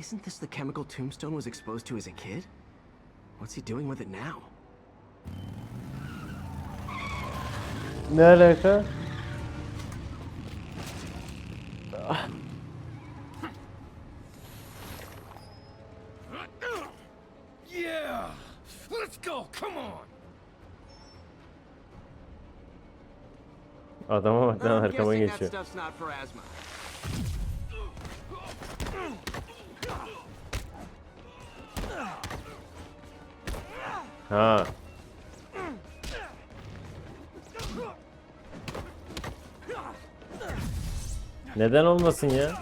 Isn't this the chemical Tombstone was exposed to as a kid? What's he doing with it now? Ne alaka? Yeah! Let's go! Come on! Adama bak lan I'm arkama guessing that geçiyor. Ha. Neden olmasın ya?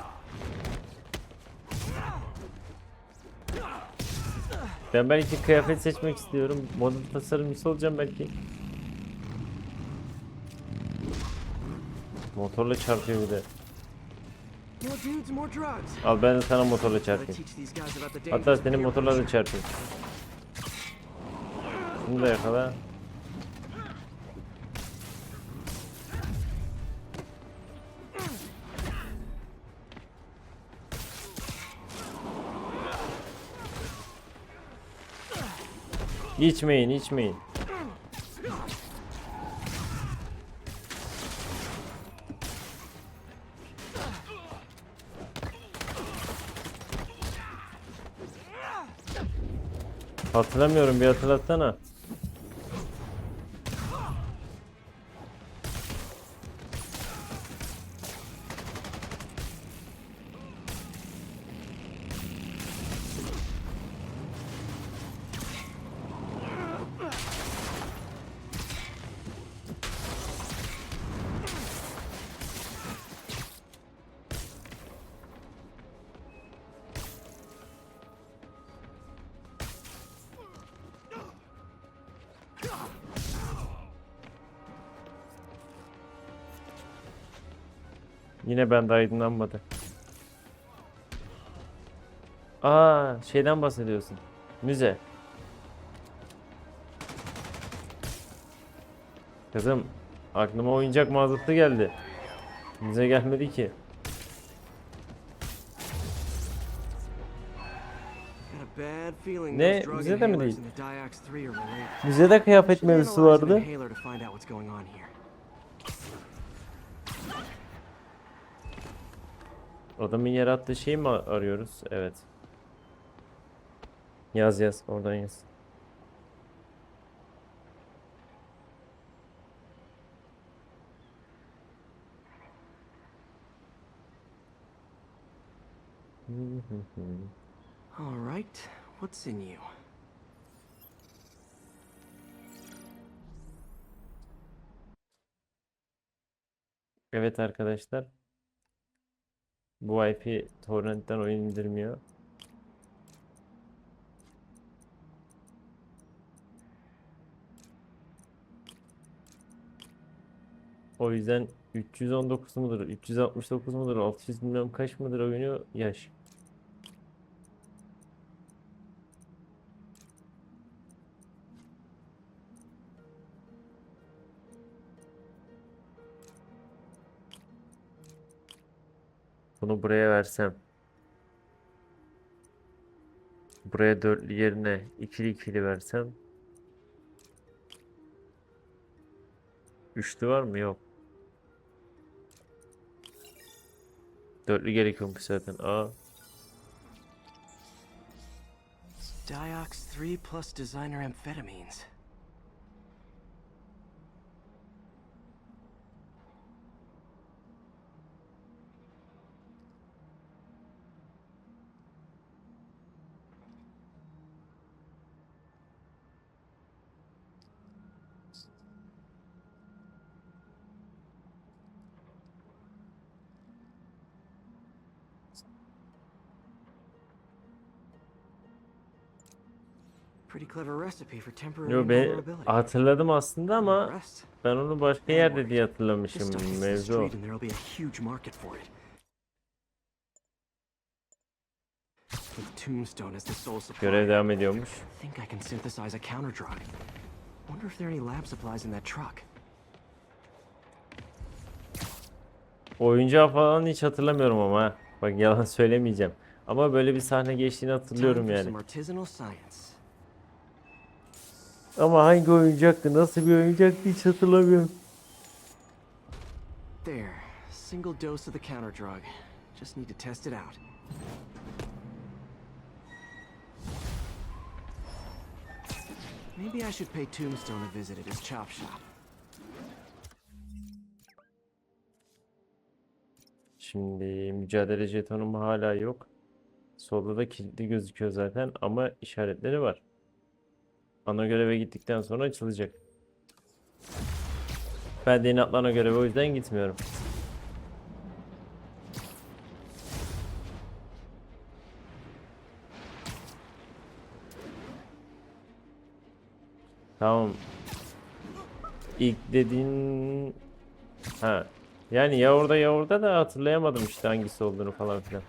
Ben belki kıyafet seçmek istiyorum. Moda tasarımcısı olacağım belki. Motorla çarpıyor bir de. Al ben de sana motorla çarpayım. Hatta senin motorla da çarpayım. Bunu da yakala. İçmeyin, içmeyin. Hatırlamıyorum bir hatırlatsana. Yine bende aydınlanmadı. Aa, şeyden bahsediyorsun. Müze. Kızım, aklıma oyuncak mağazası geldi. Müze gelmedi ki. Ne? Bize de mi değil? and the Diox 3 are related. Müzede kıyafet mevzusu vardı. Adamın yarattığı şeyi mi arıyoruz? Evet. Yaz yaz, oradan yaz. All right, what's in you? Evet arkadaşlar. Bu IP torrentten oyun indirmiyor. O yüzden 319 mudur, 369 mudur, 600 bilmem kaç mıdır oyunu yaş. Bunu buraya versem. Buraya dörtlü yerine ikili ikili versem. Üçlü var mı? Yok. Dörtlü gerekiyormuş zaten. Aa. Diox 3 plus designer amphetamines. Yo be invulnerability. hatırladım aslında ama ben onu başka yerde diye hatırlamışım. Mevzu o. Görev devam ediyormuş. I think I can synthesize a counter drive. Wonder if there are any lab supplies in that truck. Oyuncağı falan hiç hatırlamıyorum ama. Bak yalan söylemeyeceğim. Ama böyle bir sahne geçtiğini hatırlıyorum yani. Ama hangi oyuncaktı, nasıl bir oyuncaktı hiç hatırlamıyorum. There. Single dose of the counter drug. Just need to test it out. Maybe I should pay Tombstone a visit at his chop shop. Şimdi mücadele jetonum hala yok. Solda da kilitli gözüküyor zaten ama işaretleri var. Ana göreve gittikten sonra açılacak. Ben de inatla ana göreve o yüzden gitmiyorum. Tamam. İlk dediğin ha. Yani ya orada ya orada da hatırlayamadım işte hangisi olduğunu falan filan.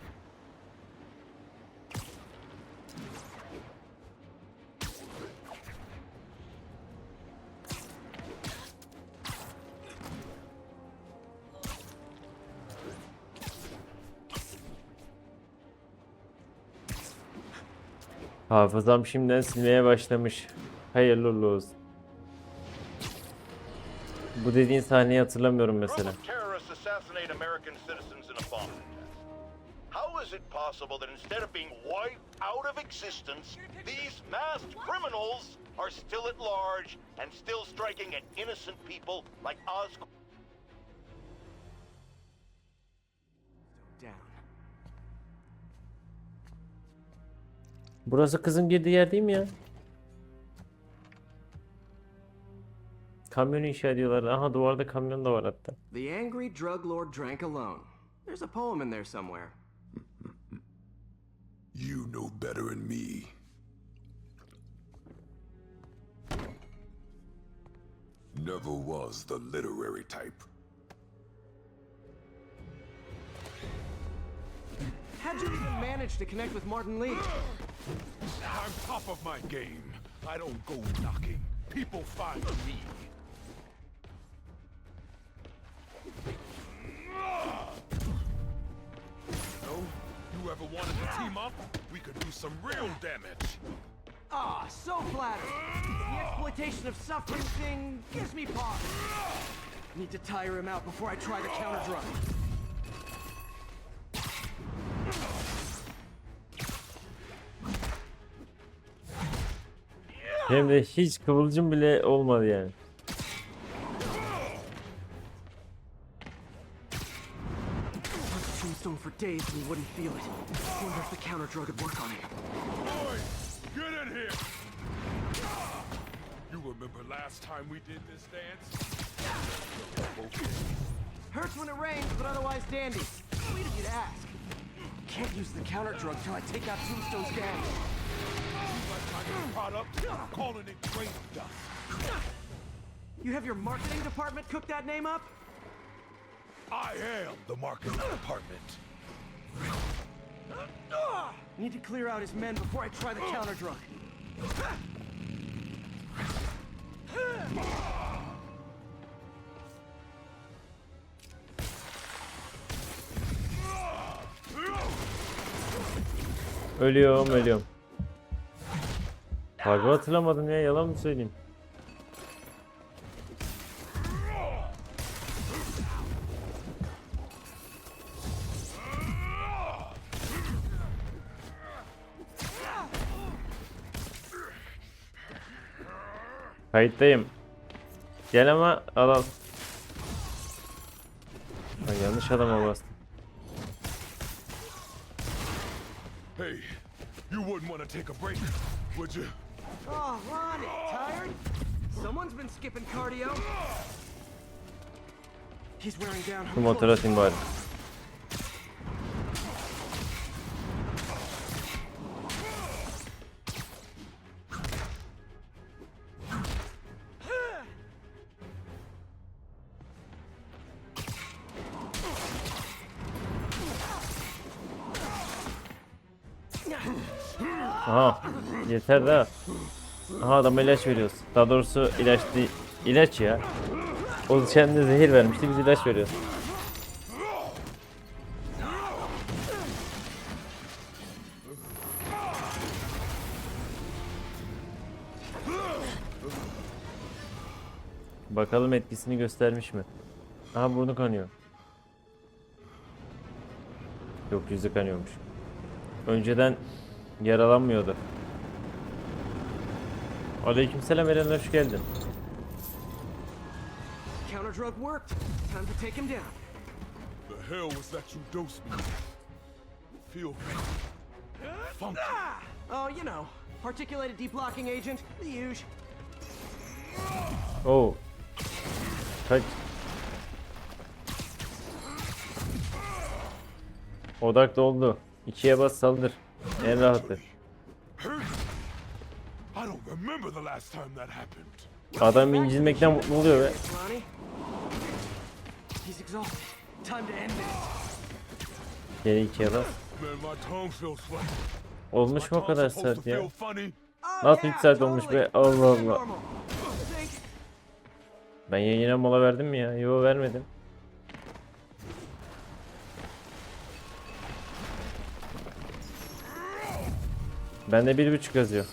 Hafızam şimdiden silmeye başlamış. Hayırlı olsun. Bu dediğin sahneyi hatırlamıyorum mesela. How is it possible that instead of being wiped out of existence, these masked criminals are still at large and still striking at innocent people like Oscorp? Burası kızın girdiği yer değil mi ya? Kamyonu inşa ediyorlar. Aha duvarda kamyon da var hatta. The angry drug lord drank alone. There's a poem in there somewhere. You know better than me. Never was the literary type. How'd you even manage to connect with Martin Lee? I'm top of my game. I don't go knocking. People find me. No? You ever wanted to team up? We could do some real damage. Ah, so flattered. The exploitation of suffering thing gives me pause. Need to tire him out before I try the counter drug. Hem de hiç kıvılcım bile olmadı yani. Tombstone for days and wouldn't feel it. Wonder if the counter drug would work on him. Boys, get in here! You remember last time we did this dance? Hurts when it rains, but otherwise dandy. Sweet of you to ask. Can't use the counter drug till I take out Tombstone's gang. I get product, calling it grain dust. You have your marketing department cook that name up? I am the marketing department. Need to clear out his men before I try the counter drug. Ölüyorum ölüyorum. Harbi hatırlamadım ya yalan mı söyleyeyim? Kayıttayım. Gel ama al al. Lan yanlış adama bastım. Hey, you wouldn't want to take a break, would you? Oh, tired? Someone's been skipping cardio. He's wearing down. Come on, teraz im Oh, you said that. Aha adama ilaç veriyoruz. Daha doğrusu ilaç değil. İlaç ya. O kendine zehir vermişti biz ilaç veriyoruz. Bakalım etkisini göstermiş mi? Aha burnu kanıyor. Yok yüzü kanıyormuş. Önceden yaralanmıyordu. Aleykümselam Eren hoş geldin. Counter drug worked. Time to take him down. The hell was that you dosed me? with? Feel funky. Oh, you know, particulated deblocking agent, the usual. Oo. Kaç. Odak doldu. İkiye bas saldır. En rahatı. Adam incilmekten mutlu oluyor be. Ronnie? He's exhausted. Time to end this. Geri feels funny. Olmuş mu o kadar saat ya? Nasıl yeah, üç saat olmuş be? Allah Allah. Ben yayına mola verdim mi ya? Yo vermedim. Bende bir buçuk yazıyor.